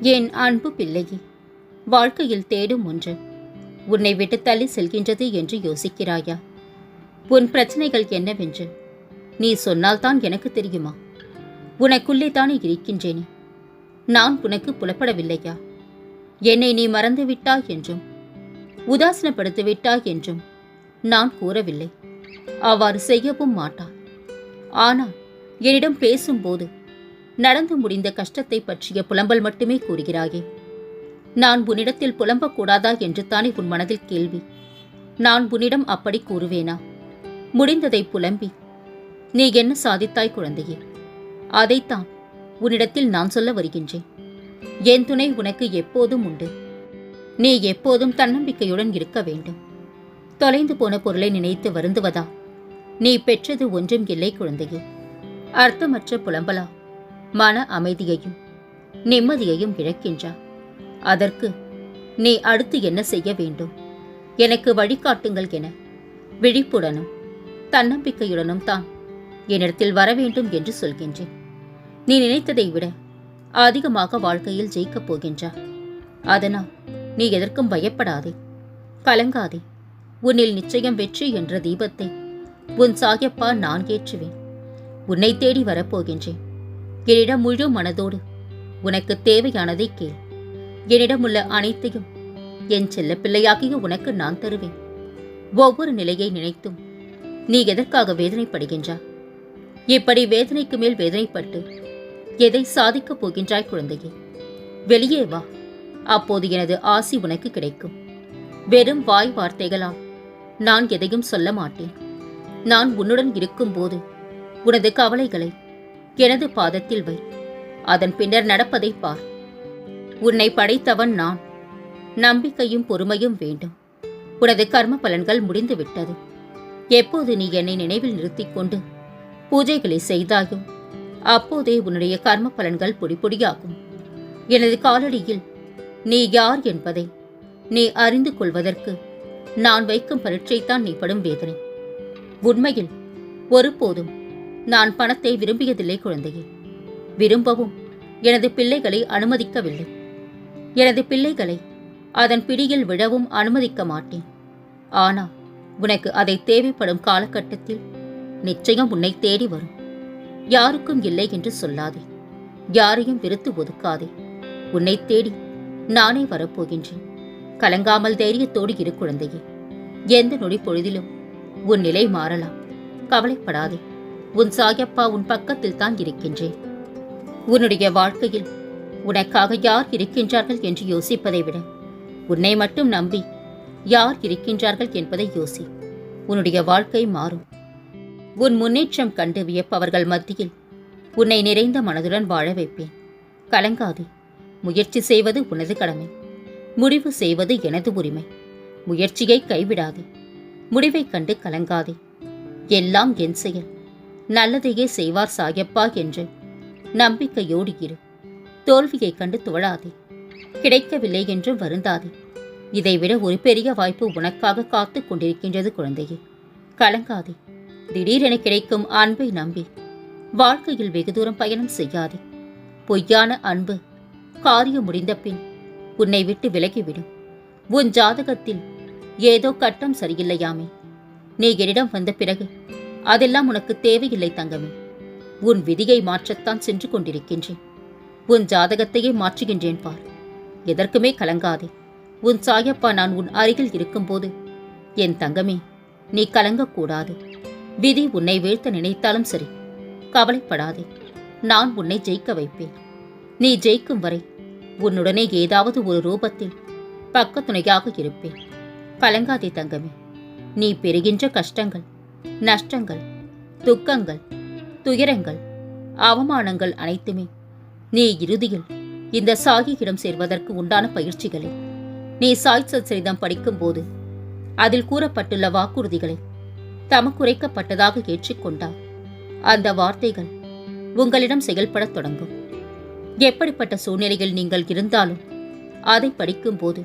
என் அன்பு பிள்ளையே வாழ்க்கையில் தேடும் ஒன்று. உன்னை விட்டு தள்ளி செல்கின்றது என்று யோசிக்கிறாயா? உன் பிரச்சனைகள் என்னவென்று? நீ சொன்னால்தான் எனக்கு தெரியுமா? உனக்குள்ளே தானே இருக்கின்றேனே. நான் உனக்கு புலப்படவில்லையா? என்னை நீ மறந்து விட்டாய் என்றும் உதாசனப்படுத்தி விட்டாய் என்றும் நான் கூறவில்லை. அவ்வாறு செய்யவும் மாட்டான் ஆனால் என்னிடம் பேசும்போது நடந்து முடிந்த கஷ்டத்தை பற்றிய புலம்பல் மட்டுமே கூறுகிறாயே. நான் உன்னிடத்தில் புலம்பக்கூடாதா என்று தானே உன் மனதில் கேள்வி. நான் உன்னிடம் அப்படி கூறுவேனா? முடிந்ததை புலம்பி. நீ என்ன சாதித்தாய் குழந்தையே? அதைத்தான் உன்னிடத்தில் நான் சொல்ல வருகின்றேன். என் துணை உனக்கு எப்போதும் உண்டு. நீ எப்போதும் தன்னம்பிக்கையுடன் இருக்க வேண்டும். தொலைந்து போன பொருளை நினைத்து வருந்துவதா? நீ பெற்றது ஒன்றும் இல்லை குழந்தையே. அர்த்தமற்ற புலம்பலா? மன அமைதியையும் நிம்மதியையும் இழக்கின்றா அதற்கு நீ அடுத்து என்ன செய்ய வேண்டும்? எனக்கு வழிகாட்டுங்கள் என விழிப்புடனும் தன்னம்பிக்கையுடனும் தான் என்னிடத்தில் வர வேண்டும் என்று சொல்கின்றேன். நீ நினைத்ததை விட அதிகமாக வாழ்க்கையில் ஜெயிக்கப் போகின்றா அதனால் நீ எதற்கும் பயப்படாதே. கலங்காதே. உன்னில் நிச்சயம் வெற்றி என்ற தீபத்தை உன் சாயப்பா நான் ஏற்றுவேன். உன்னை தேடி வரப்போகின்றேன் என்னிடம் முழு மனதோடு. உனக்கு தேவையானதை கேள். என்னிடம் உள்ள அனைத்தையும் என் செல்ல பிள்ளையாகிய உனக்கு நான் தருவேன். ஒவ்வொரு நிலையை நினைத்தும் நீ எதற்காக வேதனைப்படுகின்றா இப்படி வேதனைக்கு மேல் வேதனைப்பட்டு எதை சாதிக்கப் போகின்றாய் குழந்தையே? வெளியே வா. அப்போது எனது ஆசி உனக்கு கிடைக்கும். வெறும் வாய் வார்த்தைகளால் நான் எதையும் சொல்ல மாட்டேன். நான் உன்னுடன் இருக்கும்போது உனது கவலைகளை எனது பாதத்தில் வை. அதன் பின்னர் நடப்பதை பார். உன்னை படைத்தவன் நான். நம்பிக்கையும் பொறுமையும் வேண்டும். உனது கர்ம பலன்கள் முடிந்துவிட்டது எப்போது நீ என்னை நினைவில் நிறுத்திக் கொண்டு பூஜைகளை செய்தாயோ அப்போதே உன்னுடைய கர்ம பலன்கள் பொடிப்பொடியாகும் எனது காலடியில் நீ யார் என்பதை நீ அறிந்து கொள்வதற்கு நான் வைக்கும் பரீட்சைத்தான் நீ படும் வேதனை. உண்மையில் ஒருபோதும் நான் பணத்தை விரும்பியதில்லை குழந்தையே. விரும்பவும் எனது பிள்ளைகளை அனுமதிக்கவில்லை. எனது பிள்ளைகளை அதன் பிடியில் விழவும் அனுமதிக்க மாட்டேன். ஆனால் உனக்கு அதை தேவைப்படும் காலகட்டத்தில் நிச்சயம் உன்னை தேடி வரும். யாருக்கும் இல்லை என்று சொல்லாதே. யாரையும் விருத்து ஒதுக்காதே. உன்னை தேடி நானே வரப்போகின்றேன். கலங்காமல் தைரியத்தோடு இரு குழந்தையே. எந்த நொடி பொழுதிலும் உன் நிலை மாறலாம். கவலைப்படாதே. உன் சாயப்பா உன் பக்கத்தில் தான் இருக்கின்றேன். உன்னுடைய வாழ்க்கையில் உனக்காக யார் இருக்கின்றார்கள் என்று யோசிப்பதை விட உன்னை மட்டும் நம்பி யார் இருக்கின்றார்கள் என்பதை யோசி. உன்னுடைய வாழ்க்கை மாறும். உன் முன்னேற்றம் கண்டு வியப்பவர்கள் மத்தியில் உன்னை நிறைந்த மனதுடன் வாழ வைப்பேன். கலங்காதே. முயற்சி செய்வது உனது கடமை. முடிவு செய்வது எனது உரிமை. முயற்சியை கைவிடாதே. முடிவைக் கண்டு கலங்காதே. எல்லாம் என் செயல். நல்லதையே செய்வார் சாயப்பா என்று. நம்பிக்கையோடு இரு. தோல்வியைக் கண்டு துவழாதே. கிடைக்கவில்லை என்று வருந்தாதே. இதைவிட ஒரு பெரிய வாய்ப்பு உனக்காக காத்துக் கொண்டிருக்கின்றது குழந்தையே. கலங்காதே. திடீரென கிடைக்கும் அன்பை நம்பி. வாழ்க்கையில் வெகு தூரம் பயணம் செய்யாதே. பொய்யான அன்பு. காரியம் முடிந்த பின் உன்னை விட்டு விலகிவிடும். உன் ஜாதகத்தில் ஏதோ கட்டம் சரியில்லையாமே. நீ என்னிடம் வந்த பிறகு அதெல்லாம் உனக்கு தேவையில்லை தங்கமே. உன் விதியை மாற்றத்தான் சென்று கொண்டிருக்கின்றேன். உன் ஜாதகத்தையே மாற்றுகின்றேன் பார். எதற்குமே கலங்காதே. உன் சாயப்பா நான் உன் அருகில் இருக்கும்போது என் தங்கமே நீ கலங்கக்கூடாது. விதி உன்னை வீழ்த்த நினைத்தாலும் சரி கவலைப்படாதே. நான் உன்னை ஜெயிக்க வைப்பேன். நீ ஜெயிக்கும் வரை உன்னுடனே ஏதாவது ஒரு ரூபத்தில் பக்கத்துணையாக இருப்பேன். கலங்காதே தங்கமே. நீ பெறுகின்ற கஷ்டங்கள் நஷ்டங்கள் துக்கங்கள் துயரங்கள் அவமானங்கள் அனைத்துமே நீ இறுதியில் இந்த சாகியிடம் சேர்வதற்கு உண்டான பயிற்சிகளை. நீ சாய் சச்சரிதம் படிக்கும்போது அதில் கூறப்பட்டுள்ள வாக்குறுதிகளை தமக்குரைக்கப்பட்டதாக ஏற்றுக்கொண்டால் அந்த வார்த்தைகள் உங்களிடம் செயல்படத் தொடங்கும். எப்படிப்பட்ட சூழ்நிலையில் நீங்கள் இருந்தாலும் அதை படிக்கும்போது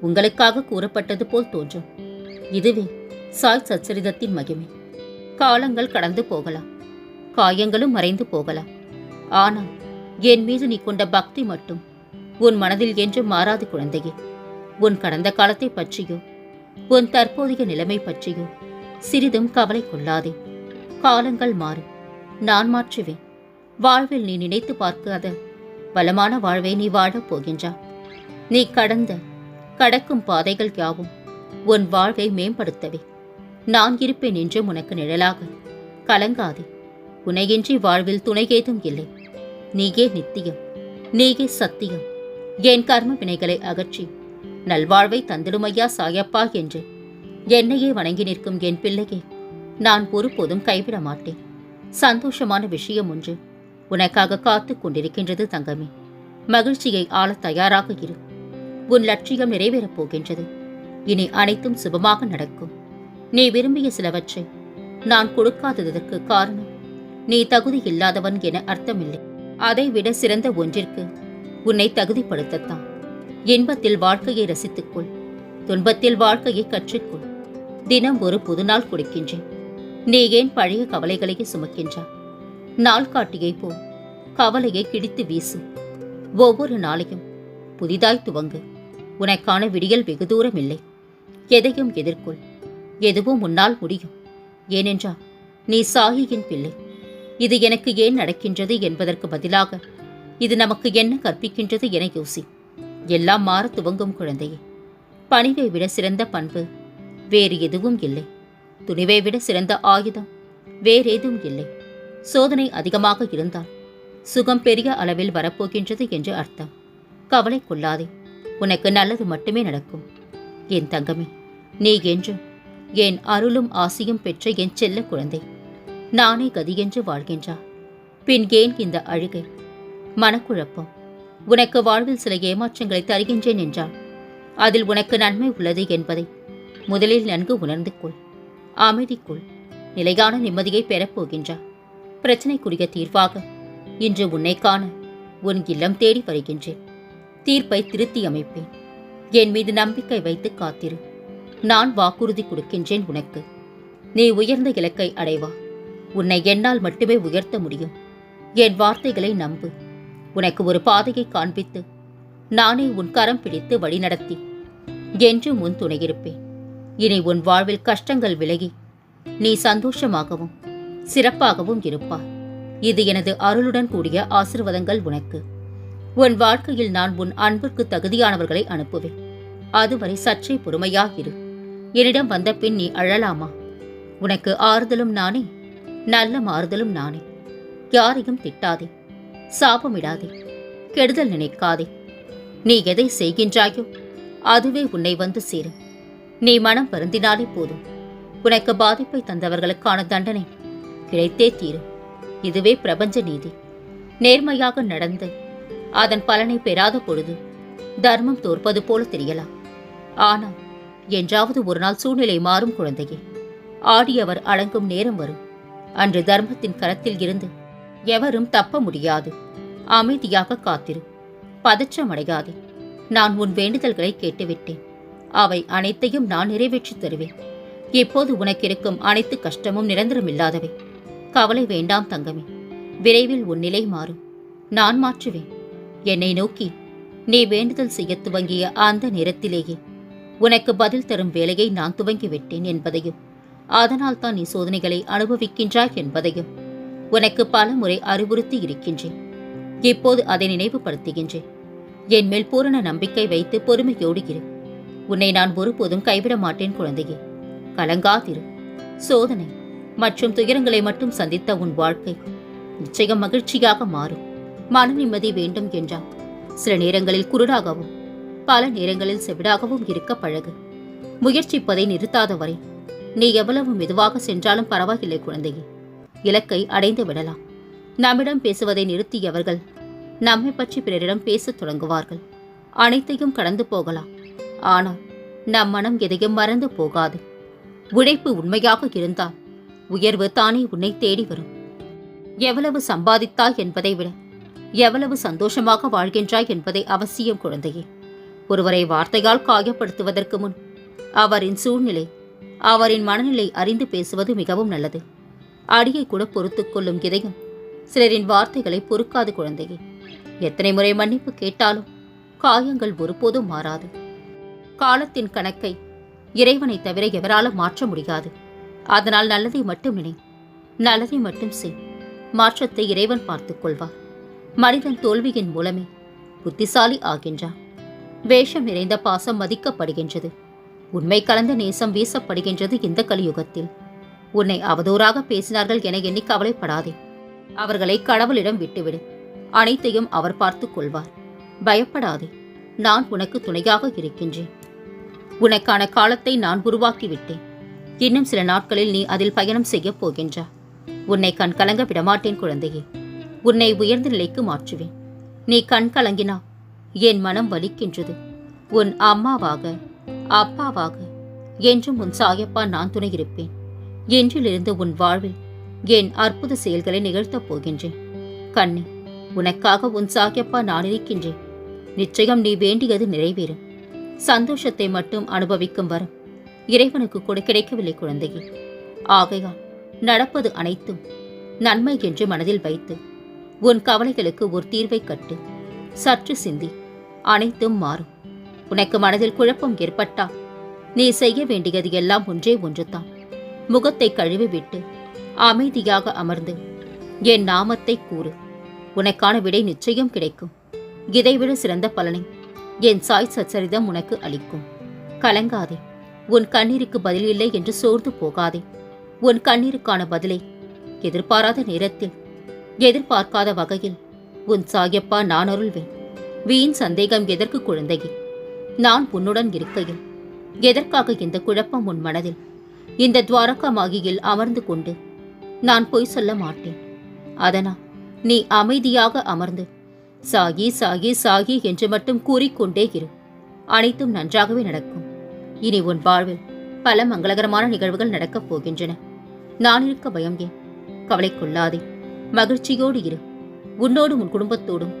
உங்களுக்காக கூறப்பட்டது போல் தோன்றும். இதுவே சாய் சச்சரிதத்தின் மகிமை. காலங்கள் கடந்து போகலாம். காயங்களும் மறைந்து போகலாம். ஆனால் என் மீது நீ கொண்ட பக்தி மட்டும் உன் மனதில் என்றும் மாறாது குழந்தையே. உன் கடந்த காலத்தை பற்றியோ உன் தற்போதைய நிலைமை பற்றியோ சிறிதும் கவலை கொள்ளாதே. காலங்கள் மாறும். நான் மாற்றுவேன். வாழ்வில் நீ நினைத்து பார்க்காத பலமான வாழ்வை நீ வாழப் போகின்றா நீ கடந்த கடக்கும் பாதைகள் யாவும் உன் வாழ்வை மேம்படுத்தவே. நான் இருப்பேன் என்றும் உனக்கு நிழலாக. கலங்காதே. உனையின்றி வாழ்வில் துணை ஏதும் இல்லை. நீயே நித்தியம். நீயே சத்தியம். என் கர்ம வினைகளை அகற்றி. நல்வாழ்வை தந்திடுமையா சாயப்பா என்று. என்னையே வணங்கி நிற்கும் என் பிள்ளையை நான் ஒருபோதும் கைவிட மாட்டேன். சந்தோஷமான விஷயம் ஒன்று. உனக்காக காத்துக் கொண்டிருக்கின்றது தங்கமே. மகிழ்ச்சியை ஆளத் தயாராக இரு. உன் லட்சியம் நிறைவேறப் போகின்றது. இனி அனைத்தும் சுபமாக நடக்கும். நீ விரும்பிய சிலவற்றை நான் கொடுக்காததற்கு காரணம் நீ தகுதி இல்லாதவன் என அர்த்தமில்லை. அதைவிட சிறந்த ஒன்றிற்கு உன்னை தகுதிப்படுத்தத்தான். இன்பத்தில் வாழ்க்கையை ரசித்துக்கொள். துன்பத்தில் வாழ்க்கையை கற்றுக்கொள். தினம் ஒரு புதுநாள் கொடுக்கின்றேன். நீ ஏன் பழைய கவலைகளையே சுமக்கின்றாய்? நாள் காட்டியை போ. கவலையை கிடித்து வீசு. ஒவ்வொரு நாளையும் புதிதாய் துவங்கு. உனக்கான விடியல் வெகு தூரம் இல்லை எதையும் எதிர்கொள். எதுவும் உன்னால் முடியும். ஏனென்றால் நீ சாயியின் பிள்ளை. இது எனக்கு ஏன் நடக்கின்றது என்பதற்கு பதிலாக இது நமக்கு என்ன கற்பிக்கின்றது என யோசி. எல்லாம் மாற துவங்கும் குழந்தையே. பணிவை விட சிறந்த பண்பு வேறு எதுவும் இல்லை. துணிவை விட சிறந்த ஆயுதம் வேறேதும் இல்லை. சோதனை அதிகமாக இருந்தால் சுகம் பெரிய அளவில் வரப்போகின்றது என்று அர்த்தம். கவலை கொள்ளாதே. உனக்கு நல்லது மட்டுமே நடக்கும். என் தங்கமே நீ என்றும் என் அருளும் ஆசியும் பெற்ற என் செல்ல குழந்தை. நானே கதியென்று வாழ்கின்றா. பின் ஏன் இந்த அழுகை? மனக்குழப்பம். உனக்கு வாழ்வில் சில ஏமாற்றங்களை தருகின்றேன் என்றால் அதில் உனக்கு நன்மை உள்ளது என்பதை முதலில் நன்கு உணர்ந்து கொள். அமைதிக்குள் நிலையான நிம்மதியை பெறப்போகின்றா பிரச்சனைக்குரிய தீர்வாக இன்று உன்னை காண உன் இல்லம் தேடி வருகின்றேன். தீர்ப்பை திருத்தி அமைப்பேன். என் மீது நம்பிக்கை வைத்து காத்திரு. நான் வாக்குறுதி கொடுக்கின்றேன் உனக்கு. நீ உயர்ந்த இலக்கை அடைவா. உன்னை என்னால் மட்டுமே உயர்த்த முடியும். என் வார்த்தைகளை நம்பு. உனக்கு ஒரு பாதையை காண்பித்து நானே உன் கரம் பிடித்து வழிநடத்தி என்றும் உன் துணையிருப்பேன். இனி உன் வாழ்வில் கஷ்டங்கள் விலகி நீ சந்தோஷமாகவும் சிறப்பாகவும் இருப்பாய் இது எனது அருளுடன் கூடிய ஆசிர்வாதங்கள் உனக்கு. உன் வாழ்க்கையில் நான் உன் அன்பிற்கு தகுதியானவர்களை அனுப்புவேன். அதுவரை சற்றே பொறுமையாகிரு என்னிடம் வந்த பின் நீ அழலாமா? உனக்கு ஆறுதலும் நானே நல்ல மாறுதலும் நானே. யாரையும் திட்டாதே சாபமிடாதே கெடுதல் நினைக்காதே. நீ எதை செய்கின்றாயோ அதுவே உன்னை வந்து சேரும். நீ மனம் வருந்தினாலே போதும். உனக்கு பாதிப்பை தந்தவர்களுக்கான தண்டனை கிடைத்தே தீரும். இதுவே பிரபஞ்ச நீதி. நேர்மையாக நடந்து அதன் பலனை பெறாத பொழுது தர்மம் தோற்பது போல தெரியலாம். ஆனால் என்றாவது ஒரு நாள் சூழ்நிலை மாறும் குழந்தையே. ஆடியவர் அடங்கும் நேரம் வரும். அன்று தர்மத்தின் கரத்தில் இருந்து எவரும் தப்ப முடியாது. அமைதியாக காத்திரு. பதற்றமடையாதே. நான் உன் வேண்டுதல்களை கேட்டுவிட்டேன். அவை அனைத்தையும் நான் நிறைவேற்றித் தருவேன். இப்போது உனக்கிருக்கும் அனைத்து கஷ்டமும் நிரந்தரமில்லாதவை கவலை வேண்டாம் தங்கமே. விரைவில் உன் நிலை மாறும். நான் மாற்றுவேன். என்னை நோக்கி நீ வேண்டுதல் செய்யத் துவங்கிய அந்த நேரத்திலேயே உனக்கு பதில் தரும் வேலையை நான் துவங்கிவிட்டேன் என்பதையும் அதனால் தான் நீ சோதனைகளை அனுபவிக்கின்றாய் என்பதையும் உனக்கு பல முறை அறிவுறுத்தி இருக்கின்றேன். இப்போது அதை நினைவுபடுத்துகின்றேன். என் மேல் பூரண நம்பிக்கை வைத்து பொறுமையோடு இரு. உன்னை நான் ஒருபோதும் கைவிட மாட்டேன் குழந்தையே. கலங்காதிரு. சோதனை மற்றும் துயரங்களை மட்டும் சந்தித்த உன் வாழ்க்கை நிச்சயம் மகிழ்ச்சியாக மாறும். மன நிம்மதி வேண்டும் என்றான். சில நேரங்களில் குருடாகவும் பல நேரங்களில் செவிடாகவும் இருக்க பழகு. முயற்சிப்பதை நிறுத்தாத வரை நீ எவ்வளவு மெதுவாக சென்றாலும் பரவாயில்லை குழந்தையே. இலக்கை அடைந்து விடலாம். நம்மிடம் பேசுவதை நிறுத்தியவர்கள் நம்மை பற்றி பிறரிடம் பேசத் தொடங்குவார்கள். அனைத்தையும் கடந்து போகலாம். ஆனால் நம் மனம் எதையும் மறந்து போகாது. உழைப்பு உண்மையாக இருந்தால் உயர்வு தானே உன்னை தேடி வரும். எவ்வளவு சம்பாதித்தாய் என்பதை விட எவ்வளவு சந்தோஷமாக வாழ்கின்றாய் என்பதை அவசியம் குழந்தையே. ஒருவரை வார்த்தையால் காயப்படுத்துவதற்கு முன் அவரின் சூழ்நிலை அவரின் மனநிலை அறிந்து பேசுவது மிகவும் நல்லது. அடியை கூட பொறுத்து கொள்ளும் இதயம் சிலரின் வார்த்தைகளை பொறுக்காது குழந்தையே. எத்தனை முறை மன்னிப்பு கேட்டாலும் காயங்கள் ஒருபோதும் மாறாது. காலத்தின் கணக்கை இறைவனை தவிர எவராலும் மாற்ற முடியாது. அதனால் நல்லதை மட்டும் நினை நல்லதை மட்டும் செய். மாற்றத்தை இறைவன் பார்த்துக் கொள்வார். மனிதன் தோல்வியின் மூலமே புத்திசாலி ஆகின்றான். வேஷம் நிறைந்த பாசம் மதிக்கப்படுகின்றது. உண்மை கலந்த நேசம் வீசப்படுகின்றது இந்த கலியுகத்தில். உன்னை அவதூறாக பேசினார்கள் என எண்ணி கவலைப்படாதே. அவர்களை கடவுளிடம் விட்டுவிடு. அனைத்தையும் அவர் பார்த்துக் கொள்வார். பயப்படாதே. நான் உனக்கு துணையாக இருக்கின்றேன். உனக்கான காலத்தை நான் உருவாக்கிவிட்டேன். இன்னும் சில நாட்களில் நீ அதில் பயணம் செய்யப் போகின்றா. உன்னை கண் கலங்க விடமாட்டேன் குழந்தையே. உன்னை உயர்ந்த நிலைக்கு மாற்றுவேன். நீ கண் கலங்கினா என் மனம் வலிக்கின்றது. உன் அம்மாவாக அப்பாவாக என்றும் உன் சாயப்பா நான் துணை இருப்பேன் என்றிலிருந்து உன் வாழ்வில் என் அற்புத செயல்களை நிகழ்த்தப் போகின்றேன். கண்ணு உனக்காக உன் சாகியப்பா நான் இருக்கின்றேன். நிச்சயம் நீ வேண்டியது நிறைவேறும். சந்தோஷத்தை மட்டும் அனுபவிக்கும் வரம். இறைவனுக்கு கூட கிடைக்கவில்லை குழந்தையே. ஆகையால் நடப்பது அனைத்தும் நன்மை என்று மனதில் வைத்து உன் கவலைகளுக்கு ஒரு தீர்வை கட்டு. சற்று சிந்தி. அனைத்தும் மாறும். உனக்கு மனதில் குழப்பம் ஏற்பட்டால் நீ செய்ய வேண்டியது எல்லாம் ஒன்றே ஒன்றுதான். முகத்தை கழுவிவிட்டு அமைதியாக அமர்ந்து என் நாமத்தை கூறு. உனக்கான விடை நிச்சயம் கிடைக்கும். இதைவிட சிறந்த பலனை என் சாய் சச்சரிதம் உனக்கு அளிக்கும். கலங்காதே. உன் கண்ணீருக்கு பதில் இல்லை என்று சோர்ந்து போகாதே. உன் கண்ணீருக்கான பதிலை எதிர்பாராத நேரத்தில் எதிர்பார்க்காத வகையில் உன் சாயப்பா நான் அருள்வேன். வீண் சந்தேகம் எதற்கு குழந்தையே? நான் உன்னுடன் இருக்கையில். எதற்காக இந்த குழப்பம் உன் மனதில்? இந்த துவாரகா மாகியில் அமர்ந்து கொண்டு நான் பொய் சொல்ல மாட்டேன். அதனால் நீ அமைதியாக அமர்ந்து சாகி சாகி சாகி என்று மட்டும் கூறிக்கொண்டே இரு. அனைத்தும் நன்றாகவே நடக்கும். இனி உன் வாழ்வில் பல மங்களகரமான நிகழ்வுகள் நடக்கப் போகின்றன. நான் இருக்க பயம் ஏன்? கவலை கொள்ளாதே. மகிழ்ச்சியோடு இரு. உன்னோடும் உன் குடும்பத்தோடும்